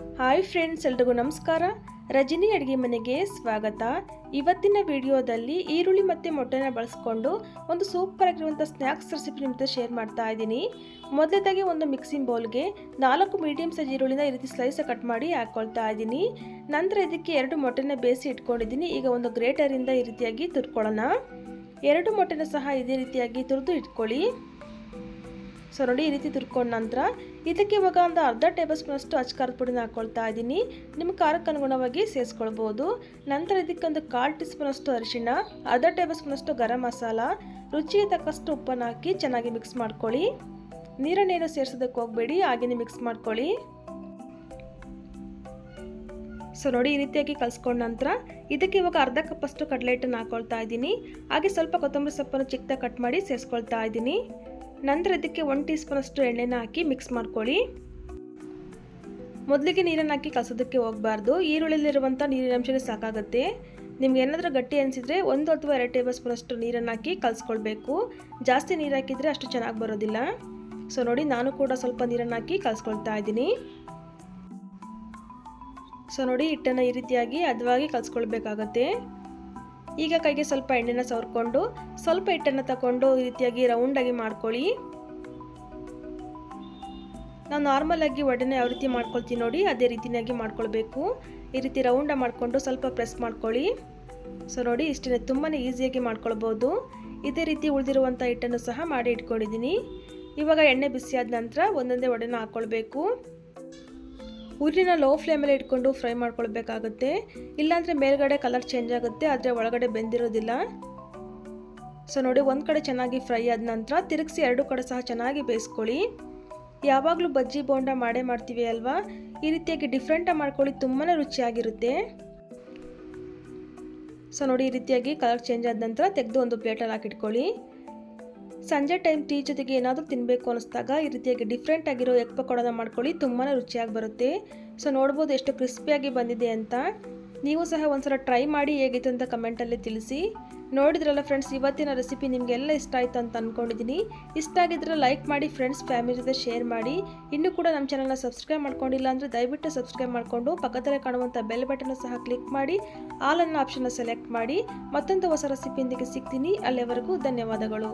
Hi friends ಎಲ್ರಿಗೂ ನಮಸ್ಕಾರ. ರಜನಿ ಅಡುಗೆ ಮನೆಗೆ ಸ್ವಾಗತ. ಇವತ್ತಿನ ವಿಡಿಯೋದಲ್ಲಿ ಈರುಳ್ಳಿ ಮತ್ತು ಮೊಟ್ಟೆನ ಬಳಸ್ಕೊಂಡು ಒಂದು ಸೂಪರ್ ಆಗಿರುವಂಥ ಸ್ನ್ಯಾಕ್ಸ್ ರೆಸಿಪಿ ನಿಮ್ಮ ಜೊತೆ ಶೇರ್ ಮಾಡ್ತಾ ಇದ್ದೀನಿ. ಮೊದಲದಾಗಿ ಒಂದು ಮಿಕ್ಸಿಂಗ್ ಬೌಲ್ಗೆ ನಾಲ್ಕು ಮೀಡಿಯಮ್ ಸೈಜ್ ಈರುಳ್ಳಿನ ಈ ರೀತಿ ಸ್ಲೈಸ್ ಕಟ್ ಮಾಡಿ ಹಾಕ್ಕೊಳ್ತಾ ಇದ್ದೀನಿ. ನಂತರ ಇದಕ್ಕೆ ಎರಡು ಮೊಟ್ಟೆನ ಬೇಯಿಸಿ ಇಟ್ಕೊಂಡಿದ್ದೀನಿ. ಈಗ ಒಂದು ಗ್ರೇಟರಿಂದ ಈ ರೀತಿಯಾಗಿ ತುರ್ಕೊಳ್ಳೋಣ. ಎರಡು ಮೊಟ್ಟೆನ ಸಹ ಇದೇ ರೀತಿಯಾಗಿ ತುರಿದು ಇಟ್ಕೊಳ್ಳಿ. ಸೊ ನೋಡಿ, ಈ ರೀತಿ ತುರ್ಕೊಂಡ ನಂತರ ಇದಕ್ಕೆ ಇವಾಗ ಒಂದು ಅರ್ಧ ಟೇಬಲ್ ಸ್ಪೂನಷ್ಟು ಅಚ್ಕಾರದ ಪುಡಿನ ಹಾಕ್ಕೊಳ್ತಾ ಇದ್ದೀನಿ. ನಿಮ್ಮ ಖಾರಕ್ಕೆ ಅನುಗುಣವಾಗಿ ಸೇರಿಸ್ಕೊಳ್ಬೋದು. ನಂತರ ಇದಕ್ಕೊಂದು ಕಾಲು ಟೀ ಸ್ಪೂನಷ್ಟು ಅರಿಶಿಣ, ಅರ್ಧ ಟೇಬಲ್ ಸ್ಪೂನಷ್ಟು ಗರಂ ಮಸಾಲ, ರುಚಿಗೆ ತಕ್ಕಷ್ಟು ಉಪ್ಪನ್ನು ಹಾಕಿ ಚೆನ್ನಾಗಿ ಮಿಕ್ಸ್ ಮಾಡ್ಕೊಳ್ಳಿ. ನೀರನ್ನೇನು ಸೇರಿಸೋದಕ್ಕೆ ಹೋಗಬೇಡಿ ಹಾಗೆಯೇ ಮಿಕ್ಸ್ ಮಾಡ್ಕೊಳ್ಳಿ. ಸೊ ನೋಡಿ, ಈ ರೀತಿಯಾಗಿ ಕಲಿಸ್ಕೊಂಡ ನಂತರ ಇದಕ್ಕೆ ಇವಾಗ ಅರ್ಧ ಕಪ್ಪಷ್ಟು ಕಡಲೆ ಹಿಟ್ಟನ್ನು ಹಾಕ್ಕೊಳ್ತಾ ಇದ್ದೀನಿ. ಹಾಗೆ ಸ್ವಲ್ಪ ಕೊತ್ತಂಬರಿ ಸೊಪ್ಪನ್ನು ಚಿಕ್ಕದಾಗಿ ಕಟ್ ಮಾಡಿ ಸೇರಿಸ್ಕೊಳ್ತಾ ಇದ್ದೀನಿ. ನಂತರ ಅದಕ್ಕೆ ಒನ್ ಟೀ ಎಣ್ಣೆನ ಹಾಕಿ ಮಿಕ್ಸ್ ಮಾಡ್ಕೊಳ್ಳಿ. ಮೊದಲಿಗೆ ನೀರನ್ನು ಹಾಕಿ ಕಲಸೋದಕ್ಕೆ ಹೋಗಬಾರ್ದು. ಈರುಳ್ಳಿಲಿರುವಂಥ ನೀರಿನ ಅಂಶನೇ ಸಾಕಾಗುತ್ತೆ. ನಿಮ್ಗೆ ಏನಾದರೂ ಗಟ್ಟಿ ಅನಿಸಿದರೆ ಒಂದು ಅಥವಾ ಎರಡು ಟೇಬಲ್ ಸ್ಪೂನಷ್ಟು ನೀರನ್ನು ಹಾಕಿ ಕಲಿಸ್ಕೊಳ್ಬೇಕು. ಜಾಸ್ತಿ ನೀರು ಹಾಕಿದರೆ ಅಷ್ಟು ಚೆನ್ನಾಗಿ ಬರೋದಿಲ್ಲ. ಸೊ ನೋಡಿ ನಾನು ಕೂಡ ಸ್ವಲ್ಪ ನೀರನ್ನು ಹಾಕಿ ಕಲಿಸ್ಕೊಳ್ತಾ ಇದ್ದೀನಿ. ಸೊ ನೋಡಿ ಹಿಟ್ಟನ್ನು ಈ ರೀತಿಯಾಗಿ ಹದವಾಗಿ ಕಲಿಸ್ಕೊಳ್ಬೇಕಾಗತ್ತೆ. ಈಗ ಕೈಗೆ ಸ್ವಲ್ಪ ಎಣ್ಣೆನ ಸವರ್ಕೊಂಡು ಸ್ವಲ್ಪ ಹಿಟ್ಟನ್ನು ತಗೊಂಡು ಈ ರೀತಿಯಾಗಿ ರೌಂಡಾಗಿ ಮಾಡ್ಕೊಳ್ಳಿ. ನಾವು ನಾರ್ಮಲ್ ಆಗಿ ಒಡನೆ ಯಾವ ರೀತಿ ಮಾಡ್ಕೊಳ್ತೀವಿ ನೋಡಿ, ಅದೇ ರೀತಿಯಾಗಿ ಮಾಡ್ಕೊಳ್ಬೇಕು. ಈ ರೀತಿ ರೌಂಡಾಗಿ ಮಾಡಿಕೊಂಡು ಸ್ವಲ್ಪ ಪ್ರೆಸ್ ಮಾಡ್ಕೊಳ್ಳಿ. ಸೊ ನೋಡಿ ಇಷ್ಟೇ ತುಂಬಾ ಈಸಿಯಾಗಿ ಮಾಡ್ಕೊಳ್ಬೋದು. ಇದೇ ರೀತಿ ಉಳಿದಿರುವಂಥ ಹಿಟ್ಟನ್ನು ಸಹ ಮಾಡಿ ಇಟ್ಕೊಂಡಿದ್ದೀನಿ. ಇವಾಗ ಎಣ್ಣೆ ಬಿಸಿಯಾದ ನಂತರ ಒಂದೊಂದೇ ಒಡೆನ ಹಾಕ್ಕೊಳ್ಬೇಕು ಉರಿನ ಲೋ ಫ್ಲೇಮಲ್ಲಿ ಇಟ್ಕೊಂಡು ಫ್ರೈ ಮಾಡ್ಕೊಳ್ಬೇಕಾಗುತ್ತೆ. ಇಲ್ಲಾಂದರೆ ಮೇಲ್ಗಡೆ ಕಲರ್ ಚೇಂಜ್ ಆಗುತ್ತೆ, ಆದರೆ ಒಳಗಡೆ ಬೆಂದಿರೋದಿಲ್ಲ. ಸೊ ನೋಡಿ, ಒಂದು ಕಡೆ ಚೆನ್ನಾಗಿ ಫ್ರೈ ಆದ ನಂತರ ತಿರುಗಿಸಿ ಎರಡು ಕಡೆ ಸಹ ಚೆನ್ನಾಗಿ ಬೇಯಿಸ್ಕೊಳ್ಳಿ. ಯಾವಾಗಲೂ ಬಜ್ಜಿ ಬೋಂಡ ಮಾಡೇ ಮಾಡ್ತೀವಿ ಅಲ್ವಾ? ಈ ರೀತಿಯಾಗಿ ಡಿಫ್ರೆಂಟಾಗಿ ಮಾಡ್ಕೊಳ್ಳಿ ತುಂಬಾ ರುಚಿಯಾಗಿರುತ್ತೆ. ಸೊ ನೋಡಿ, ಈ ರೀತಿಯಾಗಿ ಕಲರ್ ಚೇಂಜ್ ಆದ ನಂತರ ತೆಗೆದು ಒಂದು ಪ್ಲೇಟಲ್ಲಿ ಹಾಕಿಟ್ಕೊಳ್ಳಿ. ಸಂಜೆ ಟೈಮ್ ಟೀ ಜೊತೆಗೆ ಏನಾದರೂ ತಿನ್ನಬೇಕು ಅನ್ನಿಸ್ದಾಗ ಈ ರೀತಿಯಾಗಿ ಡಿಫ್ರೆಂಟ್ ಆಗಿರೋ ಎಗ್ ಪಕೋಡನ ಮಾಡ್ಕೊಳ್ಳಿ ತುಂಬಾ ರುಚಿಯಾಗಿ ಬರುತ್ತೆ. ಸೊ ನೋಡ್ಬೋದು ಎಷ್ಟು ಕ್ರಿಸ್ಪಿಯಾಗಿ ಬಂದಿದೆ ಅಂತ. ನೀವು ಸಹ ಒಂದ್ಸಲ ಟ್ರೈ ಮಾಡಿ ಹೇಗಿತ್ತು ಅಂತ ಕಮೆಂಟಲ್ಲಿ ತಿಳಿಸಿ. ನೋಡಿದ್ರಲ್ಲ ಫ್ರೆಂಡ್ಸ್ ಇವತ್ತಿನ ರೆಸಿಪಿ ನಿಮಗೆಲ್ಲ ಇಷ್ಟ ಆಯಿತು ಅಂತ ಅಂದ್ಕೊಂಡಿದ್ದೀನಿ ಇಷ್ಟ ಆಗಿದ್ರೆ ಲೈಕ್ ಮಾಡಿ ಫ್ರೆಂಡ್ಸ್ ಫ್ಯಾಮಿಲಿ ಜೊತೆ ಶೇರ್ ಮಾಡಿ. ಇನ್ನೂ ಕೂಡ ನಮ್ಮ ಚಾನಲ್ನ ಸಬ್ಸ್ಕ್ರೈಬ್ ಮಾಡ್ಕೊಂಡಿಲ್ಲ ಅಂದರೆ ದಯವಿಟ್ಟು ಸಬ್ಸ್ಕ್ರೈಬ್ ಮಾಡಿಕೊಂಡು ಪಕ್ಕದಲ್ಲೇ ಕಾಣುವಂಥ ಬೆಲ್ ಬಟನ್ ಸಹ ಕ್ಲಿಕ್ ಮಾಡಿ ಆಲ್ ಅನ್ನೋ ಆಪ್ಷನ್ನ ಸೆಲೆಕ್ಟ್ ಮಾಡಿ. ಮತ್ತೊಂದು ಹೊಸ ರೆಸಿಪಿಯೊಂದಿಗೆ ಸಿಗ್ತೀನಿ. ಅಲ್ಲಿವರೆಗೂ ಧನ್ಯವಾದಗಳು.